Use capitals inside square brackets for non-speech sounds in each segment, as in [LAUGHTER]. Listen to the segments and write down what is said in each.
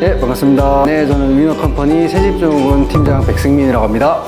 네, 반갑습니다. 네, 저는 위너 컴퍼니 새집증후군 팀장 백승민이라고 합니다.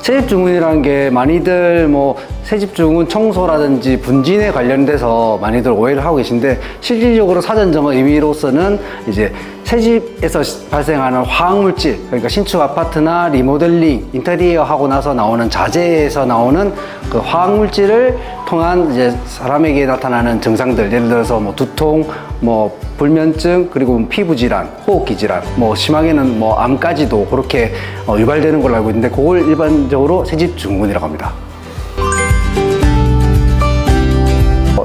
새집증후군이라는 게 많이들 뭐 새집증후군 청소라든지 분진에 관련돼서 많이들 오해를 하고 계신데 실질적으로 사전적 의미로서는 이제 새집에서 발생하는 화학물질 그러니까 신축 아파트나 리모델링 인테리어 하고 나서 나오는 자재에서 나오는 그 화학물질을 통한 이제 사람에게 나타나는 증상들 예를 들어서 뭐 두통 뭐 불면증 그리고 뭐 피부 질환 호흡기 질환 뭐 심하게는 뭐 암까지도 그렇게 어, 유발되는 걸로 알고 있는데 그걸 일반적으로 새집 증후군이라고 합니다.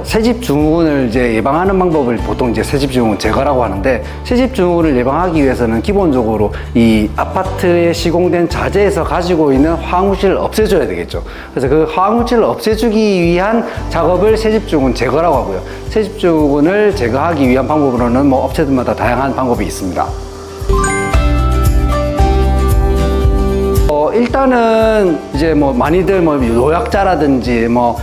새집 증후군을 이제 예방하는 방법을 보통 이제 새집 증후군 제거라고 하는데 새집 증후군을 예방하기 위해서는 기본적으로 이 아파트에 시공된 자재에서 가지고 있는 화학물질을 없애줘야 되겠죠. 그래서 그 화학물질을 없애주기 위한 작업을 새집 증후군 제거라고 하고요. 새집 증후군을 제거하기 위한 방법으로는 뭐 업체들마다 다양한 방법이 있습니다. 어, 일단은 이제 뭐 많이들 뭐 노약자라든지 뭐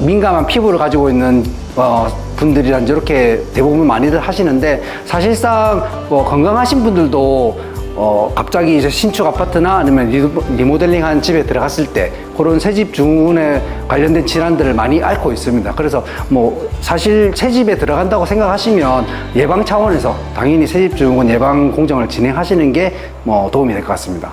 민감한 피부를 가지고 있는 어, 분들이란 이렇게 대부분 많이들 하시는데 사실상 뭐 건강하신 분들도 어, 갑자기 이제 신축 아파트나 아니면 리- 리모델링 한 집에 들어갔을 때 그런 새집 증후군에 관련된 질환들을 많이 앓고 있습니다. 그래서 뭐 사실 새집에 들어간다고 생각하시면 예방 차원에서 당연히 새집 증후군 예방 공정을 진행하시는 게 뭐 도움이 될 것 같습니다.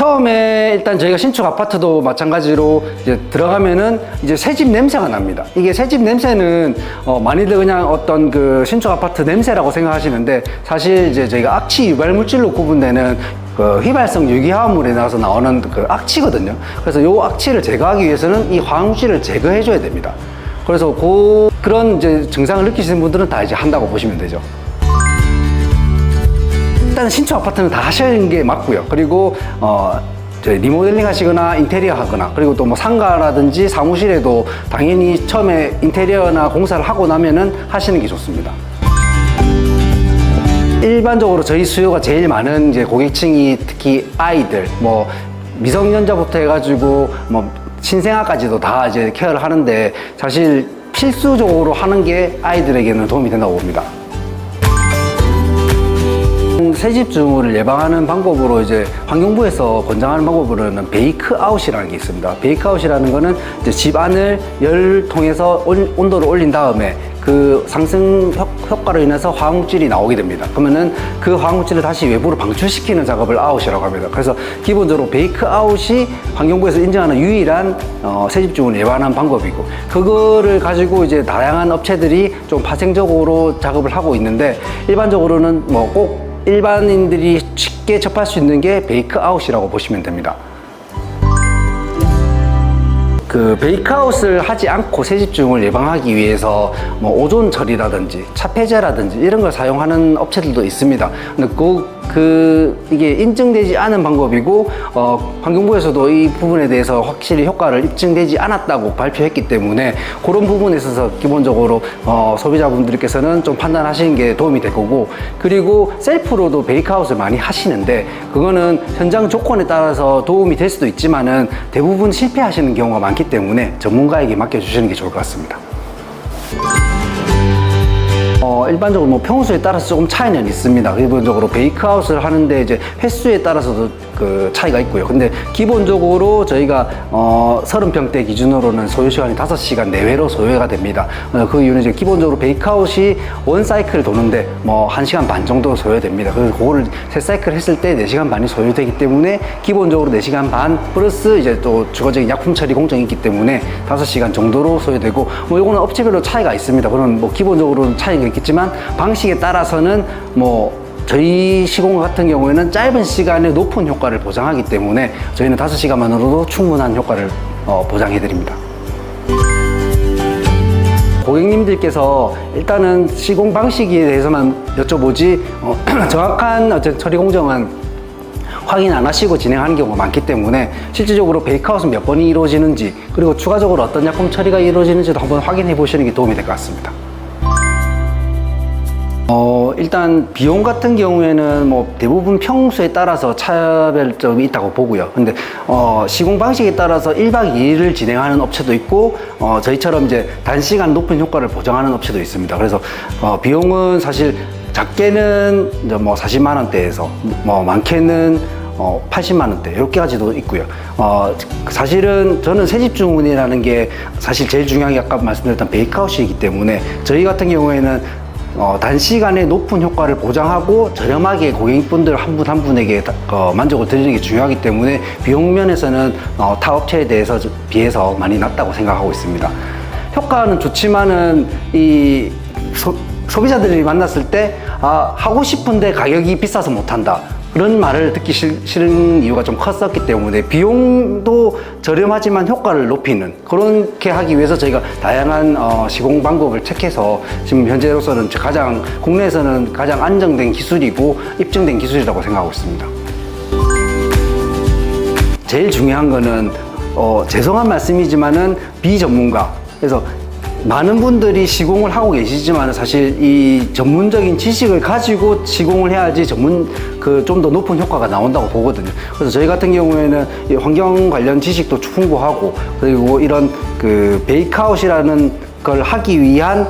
처음에 일단 저희가 신축 아파트도 마찬가지로 이제 들어가면은 이제 새집 냄새가 납니다. 이게 새집 냄새는 어, 많이들 그냥 어떤 그 신축 아파트 냄새라고 생각하시는데 사실 이제 저희가 악취 유발 물질로 구분되는 그 휘발성 유기화합물에 나와서 나오는 그 악취거든요. 그래서 요 악취를 제거하기 위해서는 이 화학물질을 제거해줘야 됩니다. 그래서 그 그런 이제 증상을 느끼시는 분들은 다 이제 한다고 보시면 되죠. 일단 신축 아파트는 다 하시는 게 맞고요. 그리고 어 리모델링 하시거나 인테리어 하거나 그리고 또 뭐 상가라든지 사무실에도 당연히 처음에 인테리어나 공사를 하고 나면은 하시는 게 좋습니다. 일반적으로 저희 수요가 제일 많은 이제 고객층이 특히 아이들, 뭐 미성년자부터 해가지고 뭐 신생아까지도 다 이제 케어를 하는데 사실 필수적으로 하는 게 아이들에게는 도움이 된다고 봅니다. 새집 증후를 예방하는 방법으로 이제 환경부에서 권장하는 방법으로는 베이크 아웃이라는 게 있습니다. 베이크 아웃이라는 거는 이제 집 안을 열 통해서 온- 온도를 올린 다음에 그 상승 효, 효과로 인해서 화학물질이 나오게 됩니다. 그러면은 그 화학물질을 다시 외부로 방출시키는 작업을 아웃이라고 합니다. 그래서 기본적으로 베이크 아웃이 환경부에서 인정하는 유일한 어, 새집 증후를 예방하는 방법이고 그거를 가지고 이제 다양한 업체들이 좀 파생적으로 작업을 하고 있는데 일반적으로는 뭐꼭 일반인들이 쉽게 접할 수 있는 게 베이크 아웃이라고 보시면 됩니다. 그 베이크아웃을 하지 않고 새집중을 예방하기 위해서 뭐 오존 처리라든지 차폐제라든지 이런 걸 사용하는 업체들도 있습니다. 근데 그, 그 이게 인증되지 않은 방법이고 어, 환경부에서도 이 부분에 대해서 확실히 효과를 입증되지 않았다고 발표했기 때문에 그런 부분에 있어서 기본적으로 어, 소비자분들께서는 좀 판단하시는 게 도움이 될 거고 그리고 셀프로도 베이크아웃을 많이 하시는데 그거는 현장 조건에 따라서 도움이 될 수도 있지만은 대부분 실패하시는 경우가 많기 때문에 전문가에게 맡겨주시는 게 좋을 것 같습니다. 어, 일반적으로 뭐 평수에 따라서 조금 차이는 있습니다. 기본적으로 베이크아웃을 하는데 이제 횟수에 따라서도 그 차이가 있고요. 근데 기본적으로 저희가 어, 30평대 기준으로는 소요 시간이 5시간 내외로 소요가 됩니다. 어, 그 이유는 이제 기본적으로 베이크아웃이 원 사이클 도는데 뭐 1시간 반 정도 소요됩니다. 그래서 그거를 세 사이클 했을 때 4시간 반이 소요되기 때문에 기본적으로 4시간 반 플러스 이제 또 주거적인 약품 처리 공정이 있기 때문에 5시간 정도로 소요되고 뭐 요거는 업체별로 차이가 있습니다. 그런 뭐 기본적으로는 차이가 있겠지만 방식에 따라서는 뭐 저희 시공 같은 경우에는 짧은 시간에 높은 효과를 보장하기 때문에 저희는 5시간만으로도 충분한 효과를 어, 보장해 드립니다. 고객님들께서 일단은 시공 방식에 대해서만 여쭤보지 어, [CLEARS THROAT] 정확한 어떤 처리 공정은 확인 안 하시고 진행하는 경우가 많기 때문에 실질적으로 베이크아웃은 몇 번이 이루어지는지 그리고 추가적으로 어떤 약품 처리가 이루어지는지도 한번 확인해 보시는 게 도움이 될 것 같습니다. 어, 일단 비용 같은 경우에는 뭐 대부분 평수에 따라서 차별점이 있다고 보고요. 근데 어, 시공 방식에 따라서 1박 2일을 진행하는 업체도 있고 어, 저희처럼 이제 단시간 높은 효과를 보장하는 업체도 있습니다. 그래서 어, 비용은 사실 작게는 이제 뭐 40만 원대에서 뭐 많게는 어, 80만 원대 이렇게까지도 있고요. 어, 사실은 저는 새집 주문이라는 게 사실 제일 중요한 게 아까 말씀드렸던 베이크아웃이기 때문에 저희 같은 경우에는 어, 단시간에 높은 효과를 보장하고 저렴하게 고객분들 한 분 한 분에게 다- 어, 만족을 드리는 게 중요하기 때문에 비용 면에서는 어, 타 업체에 대해서 좀 비해서 많이 낮다고 생각하고 있습니다. 효과는 좋지만은 이 소, 소비자들이 만났을 때 아, 하고 싶은데 가격이 비싸서 못한다. 그런 말을 듣기 싫, 싫은 이유가 좀 컸었기 때문에 비용도 저렴하지만 효과를 높이는 그렇게 하기 위해서 저희가 다양한 어, 시공 방법을 택해서 지금 현재로서는 가장 국내에서는 가장 안정된 기술이고 입증된 기술이라고 생각하고 있습니다. 제일 중요한 거는 어, 죄송한 말씀이지만은 비전문가 그래서 많은 분들이 시공을 하고 계시지만 사실 이 전문적인 지식을 가지고 시공을 해야지 전문 그 좀 더 높은 효과가 나온다고 보거든요. 그래서 저희 같은 경우에는 이 환경 관련 지식도 풍부하고 그리고 이런 그 베이크아웃이라는 걸 하기 위한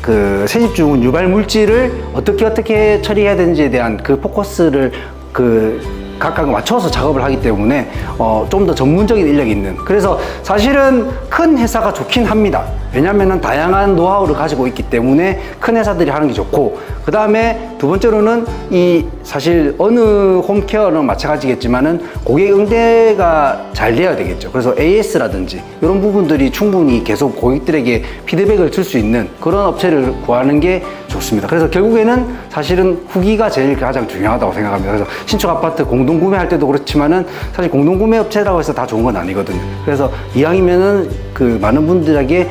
그 세집중은 유발 물질을 어떻게 어떻게 처리해야 되는지에 대한 그 포커스를 그 각각 맞춰서 작업을 하기 때문에 어, 좀 더 전문적인 인력이 있는. 그래서 사실은 큰 회사가 좋긴 합니다. 왜냐하면 다양한 노하우를 가지고 있기 때문에 큰 회사들이 하는 게 좋고 그 다음에 두 번째로는 이 사실 어느 홈케어는 마찬가지겠지만은 고객 응대가 잘 돼야 되겠죠. 그래서 AS라든지 이런 부분들이 충분히 계속 고객들에게 피드백을 줄 수 있는 그런 업체를 구하는 게 좋습니다. 그래서 결국에는 사실은 후기가 제일 가장 중요하다고 생각합니다. 그래서 신축 아파트 공동 구매할 때도 그렇지만은 사실 공동 구매 업체라고 해서 다 좋은 건 아니거든요. 그래서 이왕이면은 그 많은 분들에게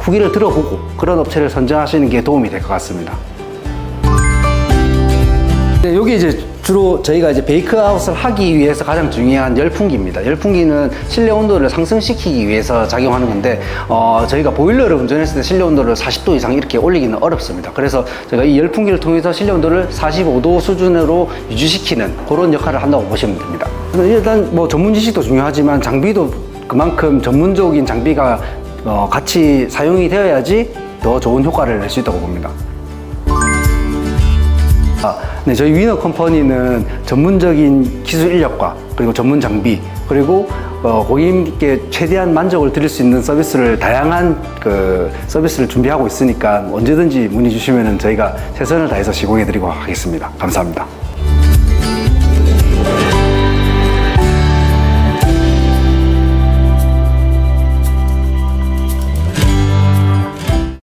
후기를 들어보고 그런 업체를 선정하시는 게 도움이 될 것 같습니다. 네, 여기 이제 주로 저희가 이제 베이크아웃을 하기 위해서 가장 중요한 열풍기입니다. 열풍기는 실내 온도를 상승시키기 위해서 작용하는 건데, 어, 저희가 보일러를 운전했을 때 실내 온도를 40도 이상 이렇게 올리기는 어렵습니다. 그래서 저희가 이 열풍기를 통해서 실내 온도를 45도 수준으로 유지시키는 그런 역할을 한다고 보시면 됩니다. 일단 뭐 전문 지식도 중요하지만 장비도 그만큼 전문적인 장비가 어, 같이 사용이 되어야지 더 좋은 효과를 낼 수 있다고 봅니다. 아, 네, 저희 위너 컴퍼니는 전문적인 기술 인력과 그리고 전문 장비 그리고 어, 고객님께 최대한 만족을 드릴 수 있는 서비스를 다양한 그 서비스를 준비하고 있으니까 언제든지 문의 주시면 저희가 최선을 다해서 시공해 드리고 하겠습니다. 감사합니다.